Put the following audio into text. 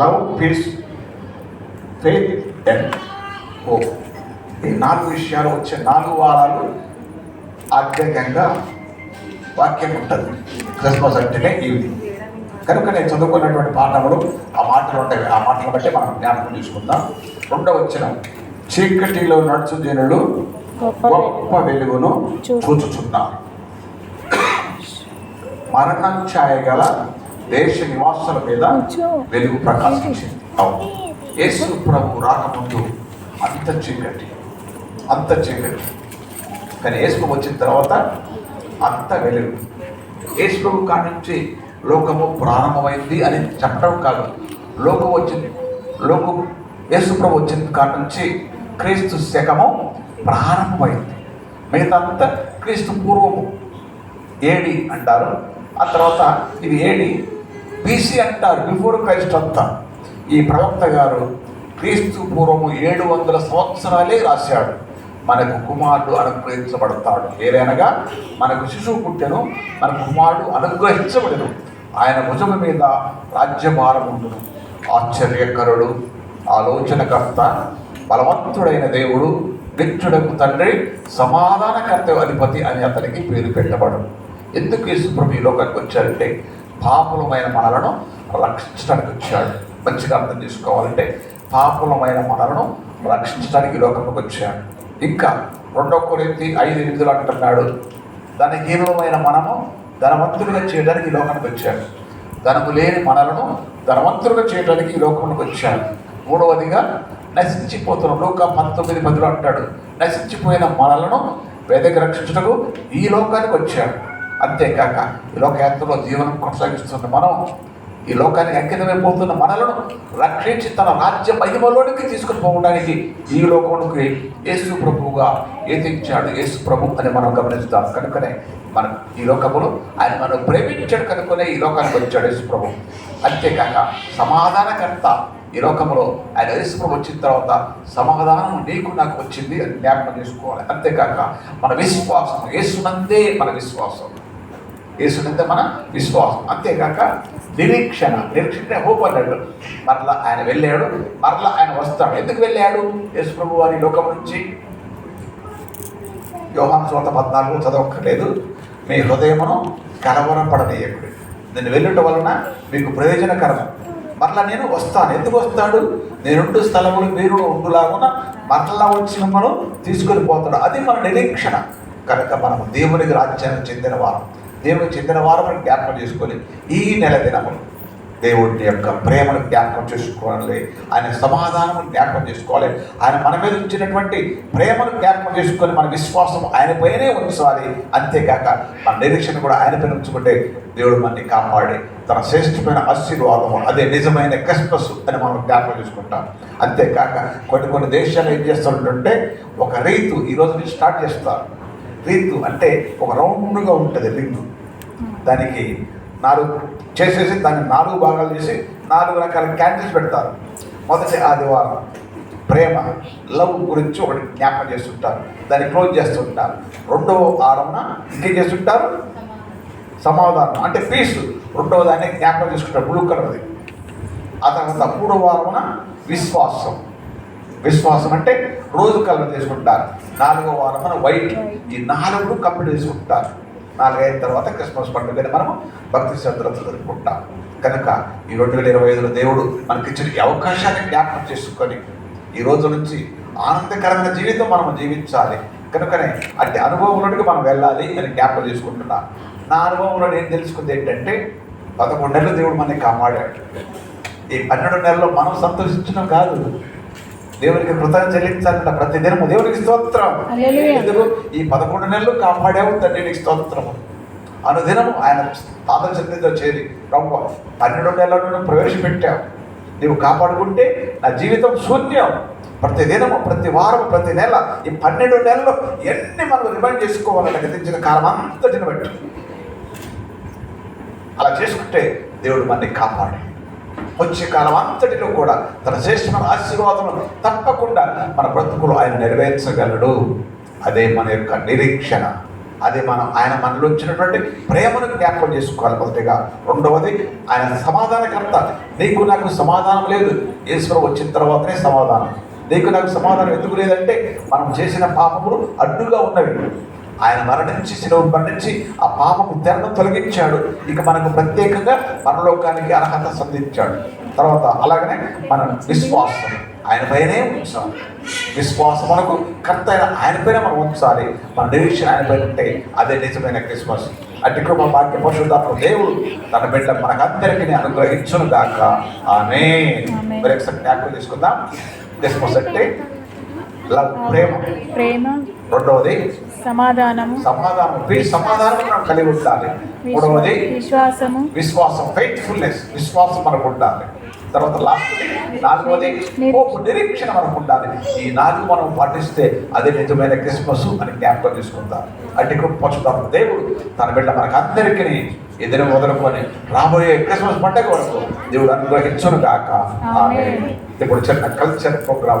Love peace faith and hope ఈ నాలుగు విషయాలు వచ్చే నాలుగు వారాలు ఆధ్యాత్మికంగా వాక్యం ఉంటుంది. క్రిస్మస్ అంటేనే ఇవి కనుక నేను చదువుకున్నటువంటి పాఠములు ఆ మాటలు ఉంటాయి. ఆ మాటలు బట్టి మనం జ్ఞాపకం తీసుకుందాం రెండవ వచ్చిన చీకటిలో నడుచు జనులు గొప్ప వెలుగును చూచుచున్నారు. మరణం ఛాయ గల దేశ నివాసుల మీద వెలుగు ప్రకాశించింది. అవును. యేసు ప్రభు రాకముందు అంత చీకటి అంత చీకటి. కానీ యేసు వచ్చిన తర్వాత అంత వెలుగు. యేసు ప్రభు కాడి నుంచి లోకము ప్రారంభమైంది అని చెప్పడం కాదు. లోకం వచ్చింది. లోకం యేసు ప్రభు వచ్చిన కాడి నుంచి క్రీస్తు శకము ప్రారంభమైంది. మిగతా అంతా క్రీస్తు పూర్వము. ఏడి అంటారు. ఆ తర్వాత ఇది ఏడి బీసీ అంటారు బిఫోర్ క్రైస్ట్ అంతా. ఈ ప్రవక్త గారు క్రీస్తు పూర్వము ఏడు వందల సంవత్సరాలే రాశాడు. మనకు కుమారుడు అనుగ్రహించబడతాడు. ఏదైనగా మనకు శిశువు పుట్టెను మన కుమారుడు అనుగ్రహించబడను. ఆయన భుజము మీద రాజ్యభారం ఉండును. ఆశ్చర్యకరుడు ఆలోచనకర్త బలవంతుడైన దేవుడు నిత్యుడకు తండ్రి సమాధానకర్త అధిపతి అని అతనికి పేరు పెట్టబడు ఎందుకు యేసుప్రభు ఈ లోకానికి వచ్చారంటే పాపులమైన మనలను రక్షించడానికి వచ్చాడు మంచిగా అర్థం చేసుకోవాలంటే పాపులమైన మనలను రక్షించడానికి లోకంలోకి వచ్చాడు. ఇంకా రెండో కొరింది ఐదు ఎనిమిదిలో అంటున్నాడు. ధనహీనమైన మనము ధనవంతులుగా చేయడానికి లోకానికి వచ్చాడు. ధనము లేని మనలను ధనవంతులుగా చేయడానికి లోకంలోకి వచ్చాడు. మూడవదిగా నశించిపోతున్న లోక పంతొమ్మిది పదిలో అంటాడు. నశించిపోయిన మనలను వేదకి రక్షించటకు ఈ లోకానికి వచ్చాడు. అంతేకాక ఈ లోకయాత్రలో జీవనం కొనసాగిస్తున్న మనం ఈ లోకానికి అంకితమైపోతున్న మనలను రక్షించి తన రాజ్య మహిమలోనికి తీసుకుని పోవడానికి ఈ లోకంలోకి యేసు ప్రభువుగా ఏతించాడు యేసు ప్రభు అని మనం గమనిస్తాం. కనుకనే మనం ఈ లోకములో ఆయన మనం ప్రేమించాడు కనుకనే ఈ లోకానికి వచ్చాడు యేసు ప్రభు. అంతేకాక సమాధానకర్త ఈ లోకంలో ఆయన యేసు ప్రభు వచ్చిన తర్వాత సమాధానం నీకు నాకు వచ్చింది అని జ్ఞాపకం చేసుకోవాలి. అంతేకాక మన విశ్వాసం యేసునందే మన విశ్వాసం. యేసునందే మన విశ్వాసం. అంతేకాక నిరీక్షణ. నిరీక్షణ హోప్ అన్నాడు మరలా ఆయన వెళ్ళాడు. మరలా ఆయన వస్తాడు. ఎందుకు వెళ్ళాడు? యేసు ప్రభు వారి లోకం నుంచి. యోహాన్ సోత పద్నాలుగు చదవక్కర్లేదు. మీ హృదయమును కలవరపడనీయకుడు. నేను వెళ్ళుట వలన మీకు ప్రయోజనకరం మరలా నేను వస్తాను. ఎందుకు వస్తాడు? నేనుండు స్థలములు మీరు ఉండులాగున మరలా వచ్చి మిమ్మల్ని తీసుకొని పోతాడు. అది మన నిరీక్షణ. కనుక మనము దేవునికి రాజ్యాన్ని చెందిన వారం. దేవుడు చెందిన వారమని జ్ఞాపకం చేసుకొని ఈ నెల దినములు దేవుడి యొక్క ప్రేమను జ్ఞాపకం చేసుకోవాలి. ఆయన సమాధానం జ్ఞాపకం చేసుకోవాలి. ఆయన మన మీద ఉంచినటువంటి ప్రేమను జ్ఞాపకం చేసుకొని మన విశ్వాసం ఆయన పైనే ఉంచాలి. అంతేకాక మన నిరీక్షణ కూడా ఆయన పైన ఉంచుకుంటే దేవుడు మనని కాపాడి తన శ్రేష్టమైన ఆశీర్వాదము అదే నిజమైన క్రిస్మస్ అని మనం జ్ఞాపకం చేసుకుంటాం. అంతేకాక కొన్ని కొన్ని దేశాలు ఏం చేస్తుంటుంటే ఒక రైతు ఈరోజు నుంచి స్టార్ట్ చేస్తారు. రింగ్ అంటే ఒక రౌండ్గా ఉంటుంది రింగ్. దానికి నాలుగు చేసేసి దాన్ని నాలుగు భాగాలు చేసి నాలుగు రకాల క్యాండిల్స్ పెడతారు. మొదటి ఆదివారం ప్రేమ లవ్ గురించి ఒకటి జ్ఞాపకం చేస్తుంటారు. దాన్ని క్లోజ్ చేస్తుంటారు. రెండవ వారంన ఇంకేం చేస్తుంటారు? సమాధానం అంటే పీస్. రెండవ దాన్ని జ్ఞాపకం చేసుకుంటారు. బ్లూ కలర్ది. ఆ తర్వాత మూడవ వారమున విశ్వాసం. విశ్వాసం అంటే రోజు కలర్ చేసుకుంటారు నాలుగో వారమున వైట్. ఈ నాలుగు కంప్లీట్ చేసుకుంటారు నాలుగైన తర్వాత క్రిస్మస్ పండుగని మనం భక్తి శ్రద్ధలతో జరుపుకుంటాం కనుక ఈ రెండు వేల ఇరవై ఐదులో దేవుడు మనకి ఇచ్చిన ఈ అవకాశాన్ని జ్ఞాపకం చేసుకొని ఈ రోజు నుంచి ఆనందకరమైన జీవితం మనం జీవించాలి. కనుకనే అట్టి అనుభవంలోకి మనం వెళ్ళాలి అని జ్ఞాపకం చేసుకుంటున్నా. నా అనుభవంలో నేను తెలుసుకుంది ఏంటంటే పదకొండు నెలలు దేవుడు మనని కాపాడాడు. ఈ పన్నెండు నెలల్లో మనం సంతోషించడం కాదు. దేవునికి కృతజ్ఞత చెల్లించాలన్న ప్రతి దినము దేవునికి స్తోత్రం. ఎందుకు? ఈ పదకొండు నెలలు కాపాడావు తండ్రి నీకు స్తోత్రము. అనుదినము ఆయన తాతల సన్నిధిలో చేరి ప్రభు పన్నెండు నెలలను ప్రవేశపెట్టావు. నీవు కాపాడుకుంటే నా జీవితం శూన్యం. ప్రతి దినము ప్రతి వారం ప్రతి నెల ఈ పన్నెండు నెలలు ఎన్ని మనం రిమైండ్ చేసుకోవాలని గతించిన కాలం అంతటిని బట్టి. అలా చేసుకుంటే దేవుడు మనని కాపాడి. వచ్చే కాలం అంతటిలో కూడా తన చేసిన ఆశీర్వాదం తప్పకుండా మన బ్రతుకులు ఆయన నెరవేర్చగలడు. అదే మన యొక్క నిరీక్షణ. అదే మనం ఆయన మనలో వచ్చినటువంటి ప్రేమను జ్ఞాపకం చేసుకోవాలి మొదటిగా. రెండవది ఆయన సమాధానకర్త. నీకు నాకు సమాధానం లేదు. ఈశ్వరం వచ్చిన తర్వాతనే సమాధానం. నీకు నాకు సమాధానం ఎందుకు లేదంటే మనం చేసిన పాపములు అడ్డుగా ఉన్నవి. ఆయన మరణించి శిలువ మరణించి ఆ పాపము తెరను తొలగించాడు. ఇక మనకు ప్రత్యేకంగా పరలోకానికి అర్హత సంధించాడు. తర్వాత అలాగనే మన విశ్వాసం. ఆయన పైనే ఉంచాలి. విశ్వాసం మనకు కర్త అయిన ఆయన పైన మనం ఉంచాలి. మన నిరీక్షణ ఆయన పైన ఉంటే అదే నిజమైన క్రిస్మస్. అట్టి కృప భాగ్య పరిశుద్ధాత్మ దేవుడు తన బిడ్డ మనకందరికీ అనుగ్రహించును గాక. ఆమె. మరి ఒకసారి జ్ఞాపకం తీసుకుందాం క్రిస్మస్ అంటే లవ్ ప్రేమ. ప్రేమ. రెండవది సమాధానము. సమాధానం ఈ సమాధానం మనం కలిగి ఉండాలి. మూడవది విశ్వాసము. విశ్వాసం ఫెయిత్ఫుల్నెస్ విశ్వాసం మనకు ఉండాలి. తర్వాత లాస్ట్ నాలుగవది హోప్ నిరీక్షణ మనకు ఉండాలి. ఈ నాలుగు మనం పాటిస్తే అదే నిజమైన క్రిస్మస్ అని జ్ఞాపకం తీసుకుంటాం అట్టి పశుతాం దేవుడు తన బిడ్డ మనకు అందరికీ ఎదురు మొదలుకొని రాబోయే క్రిస్మస్ పండుగ వరకు దేవుడు అనుగ్రహించును ఆమేన్. ఇప్పుడు చిన్న కల్చర్ ప్రోగ్రామ్